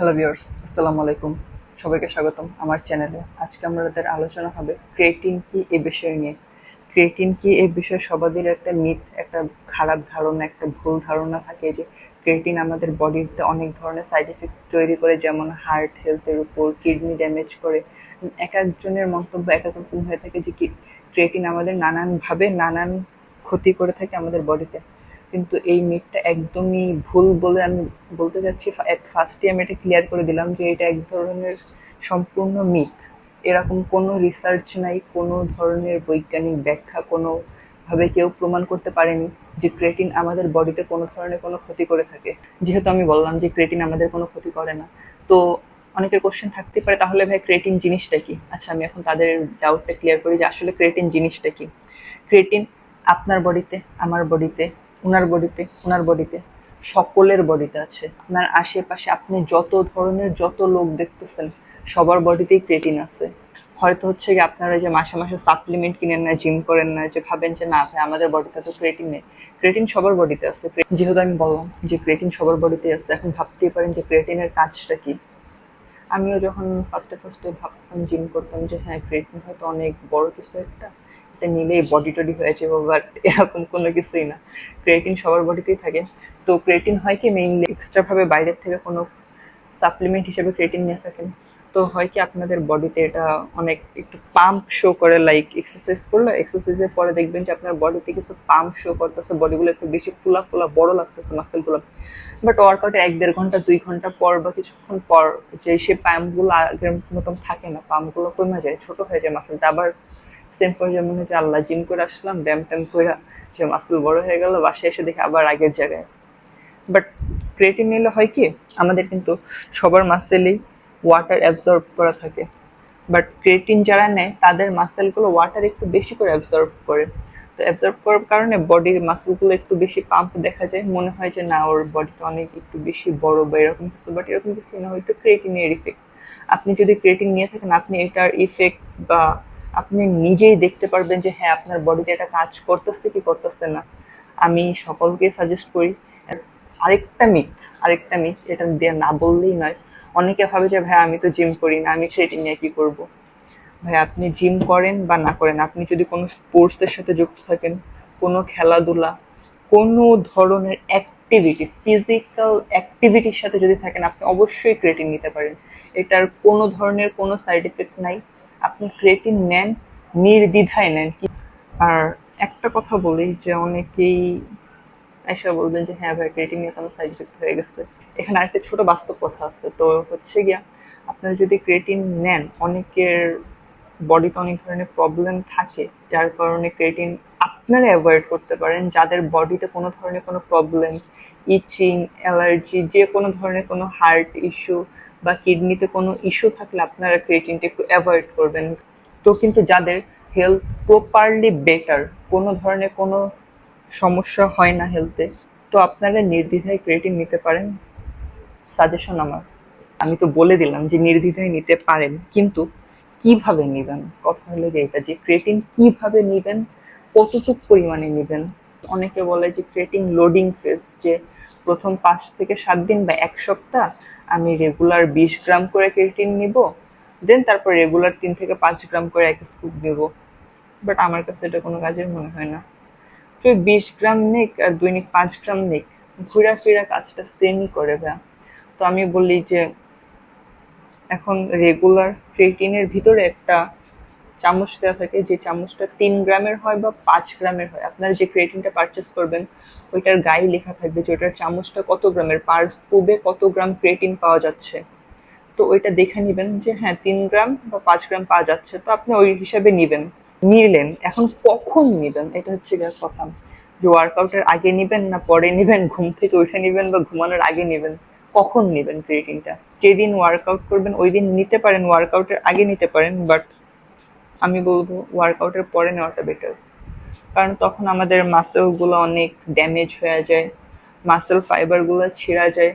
Hello viewers আসসালামু আলাইকুম। সবাইকে স্বাগতম আমার চ্যানেলে। আজকে আমাদের আলোচনা হবে ক্রিয়েটিন কি এই বিষয় নিয়ে। ক্রিয়েটিন কি এই বিষয়ে সবাদের একটা মিথ একটা খারাপ ধারণা, একটা ভুল ধারণা থাকে যে ক্রিয়েটিন আমাদের বডিতে অনেক ধরনের সাইড এফেক্ট তৈরি করে, যেমন হার্ট হেলথের উপর কিডনি ড্যামেজ করে। এক একজনের মন্তব্য এক এক রকম হয়ে থাকে যে কি ক্রিয়েটিন আমাদের নানানভাবে নানান ক্ষতি করে থাকে আমাদের বডিতে। কিন্তু এই মিথটা একদমই ভুল বলে আমি বলতে চাচ্ছি ফার্স্টে আমি এটা ক্লিয়ার করে দিলাম যে এটা এক ধরনের সম্পূর্ণ মিথ এরকম কোনো রিসার্চ নাই, কোনো ধরনের বৈজ্ঞানিক ব্যাখ্যা কোনো ভাবে কেউ প্রমাণ করতে পারেনি যে ক্রেটিন আমাদের বডিতে কোনো ধরনের কোনো ক্ষতি করে থাকে। যেহেতু আমি বললাম যে ক্রেটিন আমাদের কোনো ক্ষতি করে না। তো অনেকের কোশ্চেন থাকতে পারে, তাহলে ভাই ক্রেটিন জিনিসটা কি? আচ্ছা আমি এখন তাদের ডাউটটা ক্লিয়ার করি যে আসলে ক্রেটিন জিনিসটা কি? ক্রেটিন আপনার বডিতে, আমার বডিতে ওনার বডিতে ওনার বডিতে। সকলের বডিতে আছে। আপনার আশেপাশে আপনি যত ধরনের যত লোক দেখতেছেন, সবার বডিতেই ক্রেটিন আছে। হয়তো হচ্ছে কি আপনারা যে মাসে মাসে সাপ্লিমেন্ট কিনেন না জিম করেন না, যে ভাবেন যে, না ভাই, আমাদের বডিতে তো ক্রেটিন নেই। ক্রেটিন সবার বডিতে আছে। যেহেতু আমি বললাম যে ক্রেটিন সবার বডিতে আছে, এখন ভাবতেই পারেন যে ক্রেটিনের কাজটা কি। আমিও যখন ফার্স্টে ফার্স্টে ভাবতাম জিম করতাম যে হ্যাঁ ক্রেটিন হয়তো অনেক বড় কিছু একটা। এটা নিলেই বডি টডি হয়ে বাট এরকম কোনো কিছুই না। ক্রিয়েটিন সবার বডিতেই থাকে। তো ক্রিয়েটিন হয় কি মেইনলি এক্সট্রাভাবে বাইরের থেকে কোনো সাপ্লিমেন্ট হিসেবে ক্রিয়েটিন নিয়ে থাকেন। তো হয় কি আপনাদের বডিতে এটা অনেক একটু পাম্প শো করে লাইক এক্সারসাইজ করল এক্সারসাইজের পরে দেখবেন যে আপনার বডিতে কিছু পাম্প শো করতেছে বডিগুলো একটু বেশি ফুলা ফুলা বড় লাগতেছে মাসেলগুলো বাট ওয়ার্কআউটে এক দেড় ঘণ্টা, দুই ঘণ্টা পর বা কিছুক্ষণ পর যে সে পাম্পগুলো আগের মতন থাকে না পাম্পগুলো কমে যায়, ছোট হয়ে যায় মাসেলটা আবার সেম পর্যায়ে মনে হয় আল্লাহ জিম করে আসলাম, ব্যায়াম ট্যাম করে যে মাসেল বড় হয়ে গেল, বাসায় এসে দেখে আবার আগের জায়গায়। বাট ক্রিয়েটিন নিলে হয় কি, আমাদের কিন্তু সবার মাসেলেই ওয়াটার অ্যাবজর্ব করা থাকে। বাট ক্রিয়েটিন যারা নেয়, তাদের মাসেলগুলো ওয়াটার একটু বেশি করে অ্যাবজর্ব করে। তো অ্যাবজর্ব করার কারণে বডির মাসেলগুলো একটু বেশি পাম্প দেখা যায়। মনে হয় যে না, ওর বডিটা অনেক একটু বেশি বড় বা এরকম কিছু বাট এরকম কিছু না, হয়তো ক্রিয়েটিনের ইফেক্ট আপনি যদি ক্রিয়েটিন নিয়ে থাকেন, আপনি এটার ইফেক্ট বা আপনি নিজেই দেখতে পারবেন যে হ্যাঁ আপনার বডিতে এটা কাজ করতেছে কি করতেছে না। আমি সকলকে সাজেস্ট করি আরেকটা মিথ আরেকটা মিথ এটা দিয়ে না বললেই নয়। অনেকে ভাবে যে, ভাই, আমি তো জিম করি না, আমি সেটি নিয়ে কি করব? ভাই, আপনি জিম করেন বা না করেন, আপনি যদি কোনো স্পোর্টসের সাথে যুক্ত থাকেন, কোনো খেলাধুলা, কোনো ধরনের অ্যাক্টিভিটি ফিজিক্যাল অ্যাক্টিভিটির সাথে যদি থাকেন, আপনি অবশ্যই ক্রেটিন নিতে পারেন। এটার কোনো ধরনের কোনো সাইড এফেক্ট নাই। আপনি ক্রিয়েটিন নেন, নির্দ্বিধায় নেন আর একটা কথা বলি যে অনেকেই এসে বলবেন যে হ্যাঁ ভাই ক্রেটিন নিয়ে আমার সাইড এফেক্ট হয়ে গেছে। এখানে আরেকটা ছোট বাস্তব কথা আছে, তো হচ্ছে গিয়া, আপনারা যদি ক্রেটিন নেন, অনেকের বডিতে অনেক ধরনের প্রবলেম থাকে, যার কারণে ক্রেটিন আপনারা অ্যাভয়েড করতে পারেন। যাদের বডিতে কোনো ধরনের কোনো প্রবলেম ইচিং অ্যালার্জি যে কোনো ধরনের কোনো হার্ট ইস্যু বা কিডনিতে কোনো ইস্যু থাকলে আপনারা ক্রিয়েটিনটা একটু অ্যাভয়েড করবেন। তো কিন্তু যাদের হেলথ প্রপারলি বেটার কোনো ধরনের কোনো সমস্যা হয় না হেলথে তো আপনারা নির্দ্বিধায় ক্রিয়েটিন নিতে পারেন। সাজেশন আমার। আমি তো বলে দিলাম যে নির্দ্বিধায় নিতে পারেন, কিন্তু কীভাবে নেবেন? কথা হলো যে এটা যে ক্রিয়েটিন কীভাবে নেবেন, কতটুকু পরিমাণে নেবেন? অনেকে বলে যে ক্রিয়েটিন লোডিং ফেজ যে প্রথম পাঁচ থেকে সাত দিন বা এক সপ্তাহ আমি রেগুলার বিশ গ্রাম করে কেটিন নিব দেন তারপর রেগুলার তিন থেকে পাঁচ গ্রাম করে এক স্কুপ নেব। বাট আমার কাছে এটা কোনো কাজের মনে হয় না। তুই বিশ গ্রাম নিক আর দৈনিক পাঁচ গ্রাম নিক, ঘুরা ফিরা কাজটা সেমই করে দেয় তো আমি বলি যে, এখন রেগুলার ক্রেটিনের ভিতরে একটা চামচ দেওয়া থাকে, যে চামচটা তিন গ্রামের হয় বা পাঁচ গ্রামের হয়, আপনারা যে ক্রিয়েটিনটা পারচেস করবেন, ওইটার গায়ে লেখা থাকবে যে ওইটার চামচটা কত গ্রামের পার স্কুবে কত গ্রাম ক্রিয়েটিন পাওয়া যাচ্ছে। তো ওইটা দেখে নেবেন যে হ্যাঁ তিন গ্রাম বা পাঁচ গ্রাম পাওয়া যাচ্ছে, তো আপনি ওই হিসাবে নেবেন। নিলেন, এখন কখন নেবেন? এটা হচ্ছে কথা। যে ওয়ার্কআউটের আগে নেবেন না পরে নেবেন? ঘুম থেকে উঠে নেবেন বা ঘুমানোর আগে নেবেন? কখন নেবেন ক্রিয়েটিনটা যেদিন ওয়ার্কআউট করবেন ওই দিন নিতে পারেন ওয়ার্কআউটের আগে নিতে পারেন বাট আমি বলব ওয়ার্কআউটের পরে নেওয়াটা বেটার কারণ তখন আমাদের মাসেলগুলো অনেক ড্যামেজ হয়ে যায় মাসেল ফাইবারগুলো ছিঁড়া যায়।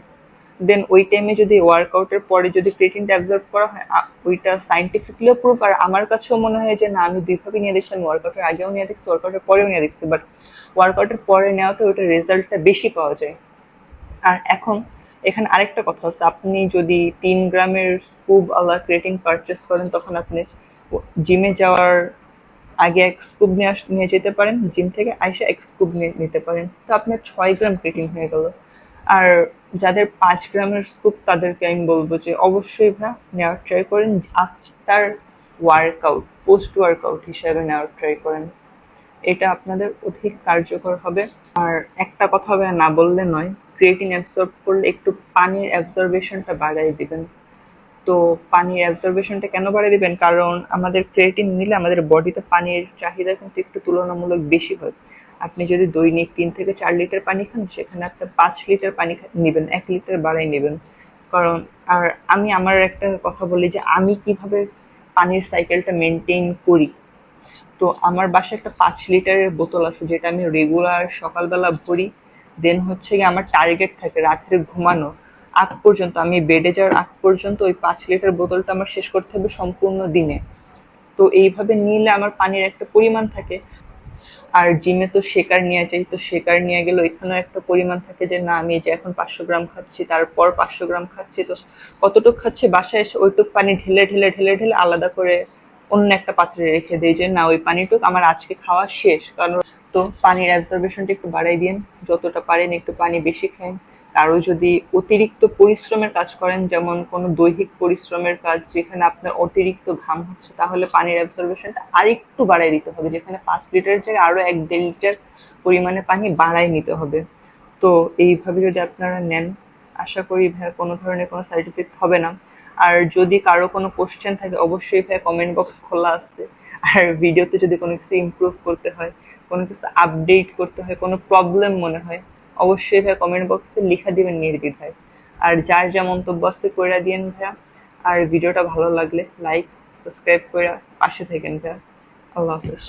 দেন ওই টাইমে যদি ওয়ার্কআউটের পরে যদি ক্রিয়েটিনটা অ্যাবজর্ভ করা হয় ওইটা সাইন্টিফিকলিও প্রুফ আর আমার কাছেও মনে হয় যে না, আমি দুইভাবে নিয়ে দেখছি, আমি ওয়ার্কআউটের আগেও নিয়ে দেখছি ওয়ার্কআউটের পরেও নিয়ে দেখছি বাট ওয়ার্কআউটের পরে নেওয়াতে ওইটার রেজাল্টটা বেশি পাওয়া যায়। আর এখন এখানে আরেকটা কথা আছে, আপনি যদি তিন গ্রামের স্কুপ আলা ক্রিয়েটিন পারচেস করেন, তখন আপনি জিমে যাওয়ার আগে এক স্কুপ নিয়ে নিয়ে যেতে পারেন জিম থেকে আইসা এক স্কুপ নিয়ে নিতে পারেন। তো আপনার ছয় গ্রাম ক্রিয়েটিন হয়ে গেল। আর যাদের পাঁচ গ্রামের স্কুপ তাদেরকে আমি বলব যে অবশ্যই ভাই নেওয়ার ট্রাই করেন। আফটার ওয়ার্কআউট পোস্ট ওয়ার্কআউট হিসাবে নেওয়ার ট্রাই করেন। এটা আপনাদের অধিক কার্যকর হবে। আর একটা কথা না বললে নয় ক্রিয়েটিন অ্যাবজর্ব করলে একটু পানির অ্যাবজর্বেশনটা বাড়াই দিবেন। তো পানির অ্যাবজর্বেশনটা কেন বাড়িয়ে দেবেন? কারণ আমাদের ক্রিয়েটিন নিলে আমাদের বডিতে পানির চাহিদা কিন্তু একটু তুলনামূলক বেশি হয়। আপনি যদি দৈনিক তিন থেকে চার লিটার পানি খান, সেখানে একটা পাঁচ লিটার পানি নেবেন, এক লিটার বাড়াই নেবেন। কারণ, আর আমি আমার একটা কথা বলি যে আমি কীভাবে পানির সাইকেলটা মেনটেন করি। তো আমার বাসায় একটা পাঁচ লিটারের বোতল আছে, যেটা আমি রেগুলার সকালবেলা ভরি। দেন হচ্ছে গিয়ে আমার টার্গেট থাকে রাত্রে ঘুমানো আগ পর্যন্ত, আমি বেডে যাওয়ার আগ পর্যন্ত ওই পাঁচ লিটার বোতলটা আমার শেষ করতে হবে সম্পূর্ণ দিনে। তো এইভাবে নিলে আমার পানির একটা পরিমাণ থাকে। আর জিমে তো শেকার নিয়ে যাই তো শেকার নিয়ে গেলে ওইখানেও একটা পরিমাণ থাকে যে, না, আমি যে এখন পাঁচশো গ্রাম খাচ্ছি, তারপর পাঁচশো গ্রাম খাচ্ছি। তো কতটুক খাচ্ছি বাসায় এসে ওইটুক পানি ঢেলে ঢেলে ঢেলে ঢেলে আলাদা করে অন্য একটা পাত্রে রেখে দিই যে, না, ওই পানিটুক আমার আজকে খাওয়া শেষ। কারণ তো পানির অ্যাবজর্বেশনটা একটু বাড়াই দিন যতটা পারেন একটু পানি বেশি খান আরও যদি অতিরিক্ত পরিশ্রমের কাজ করেন, যেমন কোনো দৈহিক পরিশ্রমের কাজ যেখানে আপনার অতিরিক্ত ঘাম হচ্ছে, তাহলে পানির অ্যাবজর্বেশনটা আরেকটু বাড়াই দিতে হবে। যেখানে পাঁচ লিটারের জায়গায় আরও এক দেড় লিটার পরিমাণে পানি বাড়াই নিতে হবে। তো এইভাবে যদি আপনারা নেন, আশা করি ভাই কোনো ধরনের কোনো সাইড এফেক্ট হবে না। আর যদি কারও কোনো কোশ্চেন থাকে, অবশ্যই ভাই কমেন্ট বক্স খোলা আছে। আর ভিডিওতে যদি কোনো কিছু ইমপ্রুভ করতে হয়, কোনো কিছু আপডেট করতে হয়, কোনো প্রবলেম মনে হয় অবশ্যই ভাই কমেন্ট বক্সে লিখা দিবেন নির্দ্বিধায়। আর যার যা মন্তব্য আছে কইরা দিয়েন ভাইয়া। আর ভিডিওটা ভালো লাগলে লাইক সাবস্ক্রাইব করে পাশে থাকেন ভাইয়া। আল্লাহ হাফেজ।